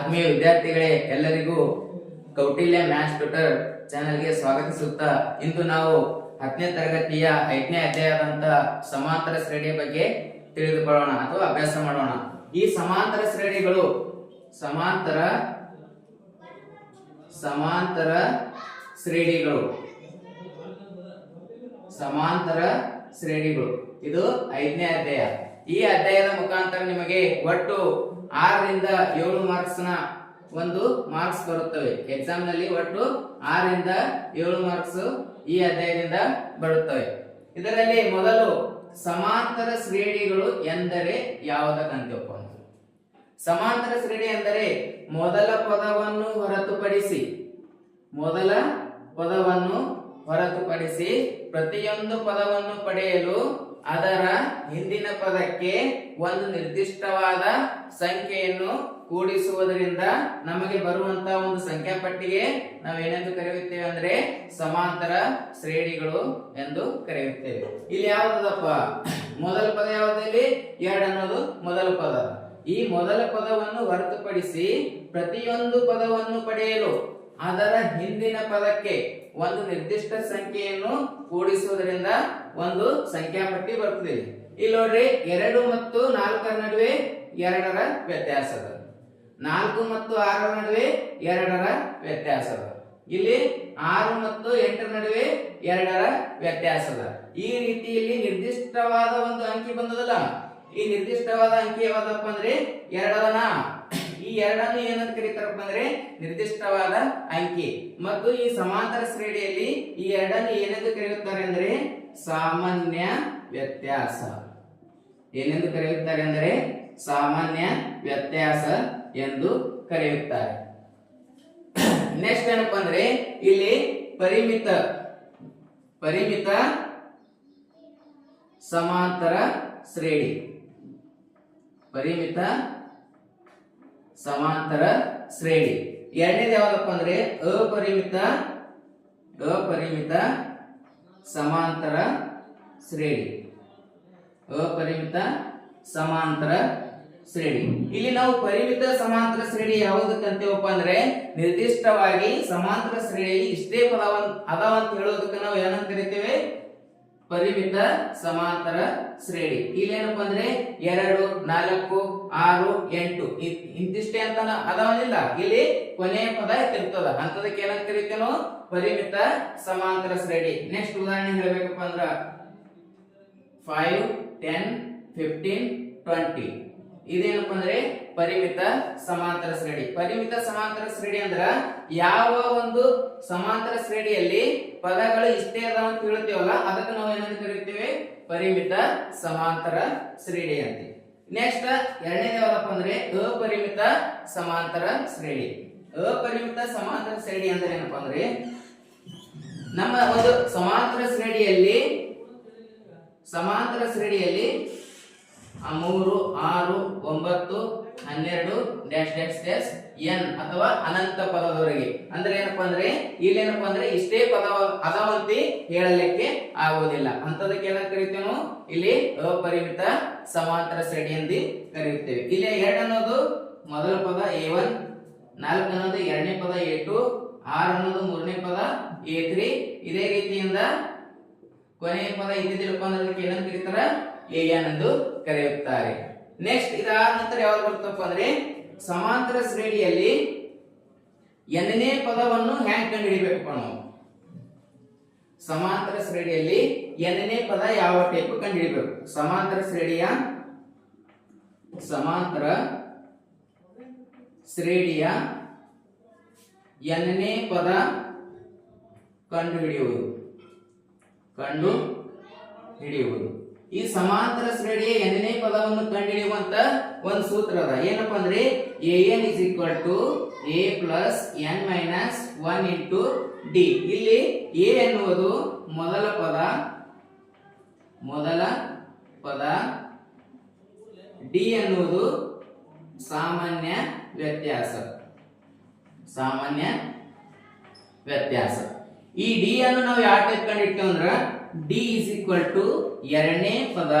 ವಿದ್ಯಾರ್ಥಿಗಳೇ, ಎಲ್ಲರಿಗೂ Kautilya maths tutor ಚಾನೆಲ್ಗೆ ಸ್ವಾಗತಿಸುತ್ತಾ ಇಂದು ನಾವು ಹತ್ತನೇ ತರಗತಿಯ ಐದನೇ ಅಧ್ಯಾಯದಂತ ಸಮಾಂತರ ಶ್ರೇಣಿಯ ಬಗ್ಗೆ ತಿಳಿದುಕೊಳ್ಳೋಣ ಅಥವಾ ಅಭ್ಯಾಸ ಮಾಡೋಣ. ಈ ಸಮಾಂತರ ಶ್ರೇಣಿಗಳು ಸಮಾಂತರ ಸಮಾಂತರ ಶ್ರೇಣಿಗಳು. ಸಮಾಂತರ ಶ್ರೇಣಿಗಳು. ಇದು ಐದನೇ ಅಧ್ಯಾಯ. ಈ ಅಧ್ಯಾಯದ ಮುಖಾಂತರ ನಿಮಗೆ ಒಟ್ಟು ಆರರಿಂದ ಏಳು ಮಾರ್ಕ್ಸ್ನ ಒಂದು ಮಾರ್ಕ್ಸ್ ಬರುತ್ತವೆ. ಎಕ್ಸಾಮ್ನಲ್ಲಿ ಒಟ್ಟು ಆರರಿಂದ ಏಳು ಮಾರ್ಕ್ಸ್ ಈ ಅಧ್ಯಾಯದಿಂದ ಬರುತ್ತವೆ. ಇದರಲ್ಲಿ ಮೊದಲು ಸಮಾಂತರ ಶ್ರೇಣಿಗಳು ಎಂದರೆ ಯಾವುದಕ್ಕಂತಪ್ಪ ಸಮಾಂತರ ಶ್ರೇಣಿ ಎಂದರೆ ಮೊದಲ ಪದವನ್ನು ಹೊರತುಪಡಿಸಿ, ಮೊದಲ ಪದವನ್ನು ಹೊರತುಪಡಿಸಿ ಪ್ರತಿಯೊಂದು ಪದವನ್ನು ಪಡೆಯಲು ಅದರ ಹಿಂದಿನ ಪದಕ್ಕೆ ಒಂದು ನಿರ್ದಿಷ್ಟವಾದ ಸಂಖ್ಯೆಯನ್ನು ಕೂಡಿಸುವುದರಿಂದ ನಮಗೆ ಬರುವಂತ ಒಂದು ಸಂಖ್ಯಾ ಪಟ್ಟಿಗೆ ನಾವೇನೆಂದು ಕರೆಯುತ್ತೇವೆ ಅಂದ್ರೆ ಸಮಾಂತರ ಶ್ರೇಣಿಗಳು ಎಂದು ಕರೆಯುತ್ತೇವೆ. ಇಲ್ಲಿ ಯಾವುದಪ್ಪ ಮೊದಲ ಪದ ಯಾವುದಲ್ಲಿ? ಎರಡು ಅನ್ನೋದು ಮೊದಲ ಪದ. ಈ ಮೊದಲ ಪದವನ್ನು ಹೊರತುಪಡಿಸಿ ಪ್ರತಿಯೊಂದು ಪದವನ್ನು ಪಡೆಯಲು ಅದರ ಹಿಂದಿನ ಪದಕ್ಕೆ ಒಂದು ನಿರ್ದಿಷ್ಟ ಸಂಖ್ಯೆಯನ್ನು ಕೂಡಿಸುವುದರಿಂದ ಒಂದು ಸಂಖ್ಯಾ ಪಟ್ಟಿ ಬರ್ತದೆ. ಇಲ್ಲಿ ನೋಡ್ರಿ, ಎರಡು ಮತ್ತು ನಾಲ್ಕರ ನಡುವೆ ಎರಡರ ಅದ ನಾಲ್ಕು ಮತ್ತು ಆರರ ನಡುವೆ ಎರಡರ ವ್ಯತ್ಯಾಸದ. ಇಲ್ಲಿ ಆರು ಮತ್ತು ಎಂಟರ ನಡುವೆ ಎರಡರ ವ್ಯತ್ಯಾಸದ. ಈ ರೀತಿಯಲ್ಲಿ ನಿರ್ದಿಷ್ಟವಾದ ಒಂದು ಅಂಕಿ ಬಂದದಲ್ಲ? ಈ ನಿರ್ದಿಷ್ಟವಾದ ಅಂಕಿ ಯಾವ್ದಪ್ಪ ಅಂದ್ರೆ ಎರಡದನ ಈ ಎರಡನ್ನು ಏನಂತ ಕರೀತಾರಪ್ಪ ಅಂದ್ರೆ ನಿರ್ದಿಷ್ಟವಾದ ಅಂಕಿ ಮತ್ತು ಈ ಸಮಾಂತರ ಶ್ರೇಣಿಯಲ್ಲಿ ಈ ಎರಡನ್ನು ಏನೆಂದು ಕರೆಯುತ್ತಾರೆ ಅಂದ್ರೆ ಸಾಮಾನ್ಯ ವ್ಯತ್ಯಾಸ. ಏನೆಂದು ಕರೆಯುತ್ತಾರೆ ಅಂದರೆ ಸಾಮಾನ್ಯ ವ್ಯತ್ಯಾಸ ಎಂದು ಕರೆಯುತ್ತಾರೆ. ನೆಕ್ಸ್ಟ್ ಏನಪ್ಪ ಅಂದ್ರೆ ಇಲ್ಲಿ ಪರಿಮಿತ ಪರಿಮಿತ ಸಮಾಂತರ ಶ್ರೇಣಿ. ಪರಿಮಿತ ಸಮಾಂತರ ಶ್ರೇಣಿ. ಎರಡನೇದು ಯಾವ್ದಪ್ಪ ಅಂದ್ರೆ ಅಪರಿಮಿತ ಅಪರಿಮಿತ ಸಮಾಂತರ ಶ್ರೇಣಿ. ಅಪರಿಮಿತ ಸಮಾಂತರ ಶ್ರೇಣಿ. ಇಲ್ಲಿ ನಾವು ಪರಿಮಿತ ಸಮಾಂತರ ಶ್ರೇಣಿ ಯಾವುದಕ್ಕೆ ಅಂತೀವಪ್ಪ ಅಂದ್ರೆ ನಿರ್ದಿಷ್ಟವಾಗಿ ಸಮಾಂತರ ಶ್ರೇಣಿ ಇಷ್ಟೇ ಪದವನ್ ಅದಾವ ಅಂತ ಹೇಳೋದಕ್ಕೆ ನಾವು ಏನಂತ ಕರಿತೇವೆ? ಪರಿಮಿತ ಸಮಾಂತರ ಶ್ರೇಣಿ. ಇಲ್ಲೇನಪ್ಪ ಅಂದ್ರೆ ಎರಡು, ನಾಲ್ಕು, ಆರು, ಎಂಟು. ಇಂತಿಷ್ಟೇ ಅಂತ ಅದಾವನಿಲ್ಲ. ಇಲ್ಲಿ ಕೊನೆಯ ಪದ ಇರ್ತದ. ಅಂತದಕ್ಕೆ ಏನಂತ ಕರಿತೇವೆ ನಾವು? ಪರಿಮಿತ ಸಮಾಂತರ ಶ್ರೇಣಿ. ನೆಕ್ಸ್ಟ್ ಉದಾಹರಣೆ ಹೇಳ್ಬೇಕಪ್ಪ ಅಂದ್ರ ಫೈವ್ ಟೆನ್ ಫಿಫ್ಟೀನ್ ಟ್ವೆಂಟಿ ಇದೇನಪ್ಪ ಅಂದ್ರೆ ಪರಿಮಿತ ಸಮಾಂತರ ಶ್ರೇಣಿ. ಪರಿಮಿತ ಸಮಾಂತರ ಶ್ರೇಣಿ ಅಂದ್ರ ಯಾವ ಒಂದು ಸಮಾಂತರ ಶ್ರೇಣಿಯಲ್ಲಿ ಪದಗಳು ಇಷ್ಟೇ ಅದಾವ ಅಂತ ಹೇಳ್ತೀವಲ್ಲ ಅದಕ್ಕೆ ನಾವು ಏನಂತ ಕರಿತೀವಿ? ಪರಿಮಿತ ಸಮಾಂತರ ಶ್ರೇಣಿ ಅಂತ ನೆಕ್ಸ್ಟ್ ಎರಡನೇದು ಅಂದ್ರೆ ಅಪರಿಮಿತ ಸಮಾಂತರ ಶ್ರೇಣಿ. ಅಪರಿಮಿತ ಸಮಾಂತರ ಶ್ರೇಣಿ ಅಂದ್ರೆ ಏನಪ್ಪಾ ಅಂದ್ರೆ ನಮ್ಮ ಒಂದು ಸಮಾಂತರ ಶ್ರೇಣಿಯಲ್ಲಿ ಸಮಾಂತರ ಶ್ರೇಣಿಯಲ್ಲಿ ಮೂರು ಆರು, ಒಂಬತ್ತು, ಹನ್ನೆರಡು ಡ್ಯಾಶ್ ಡ್ಯಾಶ್ ಡ್ಯಾಶ್ ಎನ್ ಅಥವಾ ಅನಂತ ಪದದವರೆಗೆ. ಅಂದ್ರೆ ಏನಪ್ಪಾ ಅಂದ್ರೆ, ಇಲ್ಲೇನಪ್ಪಾ ಅಂದ್ರೆ ಇಷ್ಟೇ ಪದ, ಪದವಂತಿ ಹೇಳಲಿಕ್ಕೆ ಆಗೋದಿಲ್ಲ ಅಂತದಕ್ಕೆ ಏನಂತ ಕರಿತೇವೆ ಇಲ್ಲಿ ಅಪರಿಮಿತ ಸಮಾಂತರ ಶ್ರೇಣಿ ಎಂದು ಕರೆಯುತ್ತೇವೆ. ಇಲ್ಲಿ ಎರಡು ಅನ್ನೋದು ಮೊದಲ ಪದ, ಎ ಒನ್, ನಾಲ್ಕು ಅನ್ನೋದು ಎರಡನೇ ಪದ, ಎ ಟು, ಆರು ಅನ್ನೋದು ಮೂರನೇ ಪದ, ಎ ತ್ರೀ ಇದೇ ರೀತಿಯಿಂದ ಕೊನೆಯ ಪದ ಇದ್ದಿದ್ದಿಲ್ಲಪ್ಪ ಅಂದ್ರೆ ಏನಂತ ಕರೀತಾರ? ಎ ಎನ್ ಎಂದು ಕರೆಯುತ್ತಾರೆ. ನೆಕ್ಸ್ಟ್ ಇದಾದ ನಂತರ ಯಾವ್ದು ಬರ್ತಪ್ಪ ಅಂದ್ರೆ ಸಮಾಂತರ ಶ್ರೇಣಿಯಲ್ಲಿ ಎನ್ನೇ ಪದವನ್ನು ಹ್ಯಾಂಗ್ ಕಂಡು ಹಿಡಿಬೇಕಪ್ಪ ನಾವು? ಸಮಾಂತರ ಶ್ರೇಣಿಯಲ್ಲಿ ಎನ್ನೇ ಪದ ಯಾವ ಟೈಪ್ ಕಂಡು ಹಿಡಿಬೇಕು ಸಮಾಂತರ ಶ್ರೇಣಿಯ ಸಮಾಂತರ ಶ್ರೇಣಿಯ ಎನ್ನೇ ಪದ ಕಂಡು ಹಿಡಿಯುವುದು ಕಂಡು ಹಿಡಿಯುವುದು ಈ ಸಮಾಂತರ ಶ್ರೇಣಿಯ ಎರಡನೇ ಪದವನ್ನು ಕಂಡುಹಿಡಿಯುವಂತ ಒಂದು ಸೂತ್ರ ಅದ. ಏನಪ್ಪಾ ಅಂದ್ರೆ A N is equal to A plus N minus one into D ಇಲ್ಲಿ ಎ ಎನ್ನುವುದು ಮೊದಲ ಪದ ಮೊದಲ ಪದ ಡಿ ಎನ್ನುವುದು ಸಾಮಾನ್ಯ ವ್ಯತ್ಯಾಸ ಸಾಮಾನ್ಯ ವ್ಯತ್ಯಾಸ. ಈ ಡಿ ಅನ್ನು ನಾವು ಯಾಕೆ ಕಂಡಿಡ್ತೇವೆ ಅಂದ್ರ ಡಿ ಇಸ್ ಈಕ್ವಲ್ ಟು ಎರಡನೇ ಪದ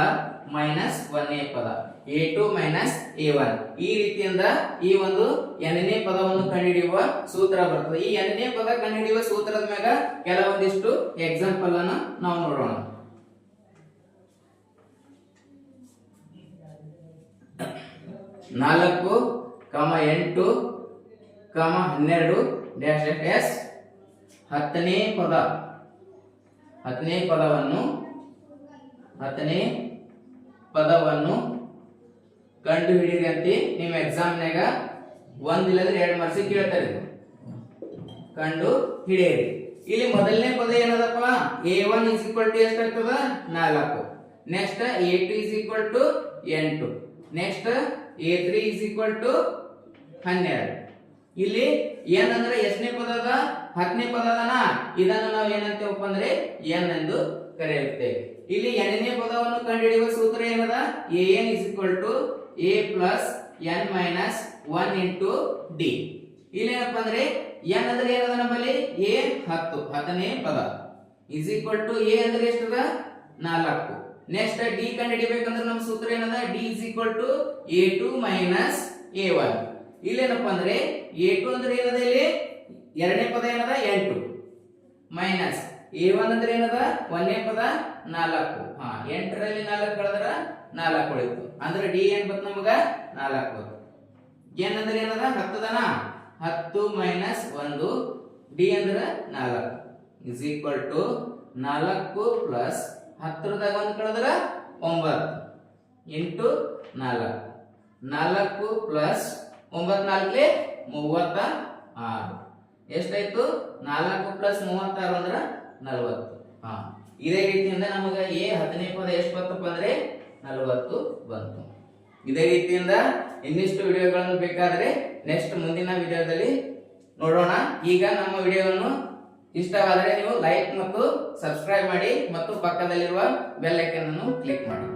ಮೈನಸ್ ಒಂದನೇ ಪದ. A two minus A one ಈ ರೀತಿಯಿಂದ ಈ ಒಂದು ಎರಡನೇ ಪದವನ್ನು ಕಂಡುಹಿಡಿಯುವ ಸೂತ್ರ ಬರ್ತದೆ. ಈ ಎರಡನೇ ಪದ ಕಂಡುಹಿಡಿಯುವ ಸೂತ್ರದ ಮ್ಯಾಗ ಕೆಲವೊಂದಿಷ್ಟು ಎಕ್ಸಾಂಪಲ್ ಅನ್ನು ನಾವು ನೋಡೋಣ. ನಾಲ್ಕು ಕಮ ಎಂಟು ಕಮ ಹನ್ನೆರಡು ಡ್ಯಾಶ್ ಡ್ಯಾಶ್ ಎಸ್ ಹತ್ತನೇ ಪದ. ಹತ್ತನೇ ಪದವನ್ನು ಹತ್ತನೇ ಪದವನ್ನು ಕಂಡು ಹಿಡಿಯಿರಿ ಅಂತ. ನಿಮ್ಮ ಎಕ್ಸಾಮ್ನಾಗ ಒಂದಿಲ್ಲದ್ರೆ ಎರಡು ಮಾರ್ಕ್ಸ್ ಕೇಳ್ತಾರೆ. ಕಂಡು ಹಿಡಿಯಿರಿ. ಇಲ್ಲಿ ಮೊದಲನೇ ಪದ ಏನದಪ್ಪ? A one is equal to ಎಷ್ಟಾಗ್ತದ ನಾಲ್ಕು. Next A two is equal to ಎಂಟು. Next A three is equal to ಹನ್ನೆರಡು. ಇಲ್ಲಿ ಏನಂದ್ರೆ ಎಷ್ಟನೇ ಪದ ಅದ? ಹತ್ತನೇ ಪದ ಅದನ? ಇದನ್ನು ನಾವು ಏನಂತೇವಪ್ಪ ಅಂದ್ರೆ ಎನ್ ಎಂದು ಕರೆಯುತ್ತೇವೆ. ಇಲ್ಲಿ ಎರಡನೇ ಪದವನ್ನು ಕಂಡುಹಿಡಿಯುವ ಸೂತ್ರ ಏನದ? A N is equal to A plus N minus one into D ಇಲ್ಲಿ ಏನಪ್ಪ ಅಂದ್ರೆ ಎನ್ ಅಂದ್ರೆ ಏನದ ನಮ್ಮಲ್ಲಿ? ಎ ಹತ್ತು, ಹತ್ತನೇ ಪದ. ಇಸ್ ಈಕ್ವಲ್ ಟು ಎ ಅಂದ್ರೆ ಎಷ್ಟದ? ನಾಲ್ಕು. ನೆಕ್ಸ್ಟ್ ಡಿ ಕಂಡುಹಿಡಿಬೇಕಂದ್ರೆ ನಮ್ಮ ಸೂತ್ರ ಏನದ? D is equal to A two minus A one ಇಲ್ಲೇನಪ್ಪ ಅಂದ್ರೆ ಎ ಟು ಅಂದ್ರೆ ಏನದ ಇಲ್ಲಿ? ಎರಡನೇ ಪದ ಏನದ? ಎಂಟು ಮೈನಸ್ ಎ ಒನ್ ಅಂದ್ರೆ ಏನದ? ಒಂದನೇ ಪದ? ನಾಲ್ಕು. ಹಾ, ಎಂಟರಲ್ಲಿ ನಾಲ್ಕು ಕಳೆದ್ರ ನಾಲ್ಕು ಉಳಿತು. ಅಂದ್ರೆ ಡಿ ಏನ್ ಬತ್ ನಮಗ? ನಾಲ್ಕು. ಏನಂದ್ರೆ ಏನದ? ಹತ್ತದನ? ಹತ್ತು ಮೈನಸ್ ಒಂದು. ಡಿ ಅಂದ್ರೆ ನಾಲ್ಕು. ಇಸ್ ಈಕ್ವಲ್ ಟು ನಾಲ್ಕು ಪ್ಲಸ್ ಹತ್ತರದಾಗ ಒಂದು ಕಳೆದ್ರ ಒಂಬತ್ತು. ಇಂಟು ನಾಲ್ಕು. ನಾಲ್ಕು ಪ್ಲಸ್ ಒಂಬತ್ತು ನಾಲ್ಕಲಿ ಮೂವತ್ತ ಆರು ಎಷ್ಟಾಯ್ತು? ನಾಲ್ಕು ಪ್ಲಸ್ ಮೂವತ್ತಾರು ಅಂದ್ರ ನಲ್ವತ್ತು. ಹಾ. ಇದೇ ರೀತಿಯಿಂದ ನಮಗೆ ಎ ಹತ್ತನೇ ಪದ ಎಷ್ಟು ಬರ್ತಪ್ಪ ಅಂದ್ರೆ ನಲವತ್ತು ಬಂತು. ಇದೇ ರೀತಿಯಿಂದ ಇನ್ನಿಷ್ಟು ವಿಡಿಯೋಗಳನ್ನು ಬೇಕಾದ್ರೆ ನೆಕ್ಸ್ಟ್ ಮುಂದಿನ ವಿಡಿಯೋದಲ್ಲಿ ನೋಡೋಣ. ಈಗ ನಮ್ಮ ವಿಡಿಯೋವನ್ನು ಇಷ್ಟವಾದರೆ ನೀವು ಲೈಕ್ ಮತ್ತು ಸಬ್ಸ್ಕ್ರೈಬ್ ಮಾಡಿ ಮತ್ತು ಪಕ್ಕದಲ್ಲಿರುವ ಬೆಲ್ ಅನ್ನು ಕ್ಲಿಕ್ ಮಾಡಿ.